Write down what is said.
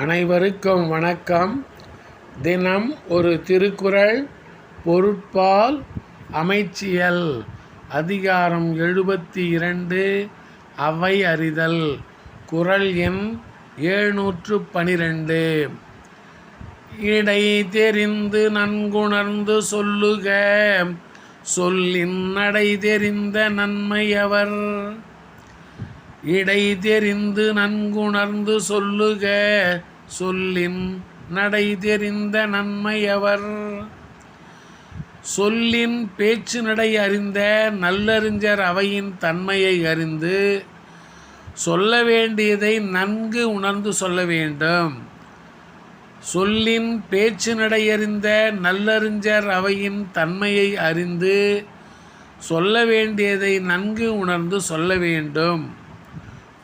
அனைவருக்கும் வணக்கம். தினம் ஒரு திருக்குறள் பொருட்பால் அமைச்சியல் அதிகாரம் எழுபத்தி இரண்டு அவை அறிதல் குறள் எண் எழுநூற்று பனிரெண்டு. இடை தெரிந்து நன்குணர்ந்து சொல்லுக சொல்லின் நடை தெரிந்த நன்மையவர். இடை தெரிந்து நன்குணர்ந்து சொல்லுக சொல்லின் நடை தெரிந்த நன்மையவர். சொல்லின் பேச்சு நடை அறிந்த நல்லறிஞர் அவையின் தன்மையை அறிந்து சொல்ல வேண்டியதை நன்கு உணர்ந்து சொல்ல வேண்டும். சொல்லின் பேச்சு நடை அறிந்த நல்லறிஞர் அவையின் தன்மையை அறிந்து சொல்ல வேண்டியதை நன்கு உணர்ந்து சொல்ல வேண்டும்.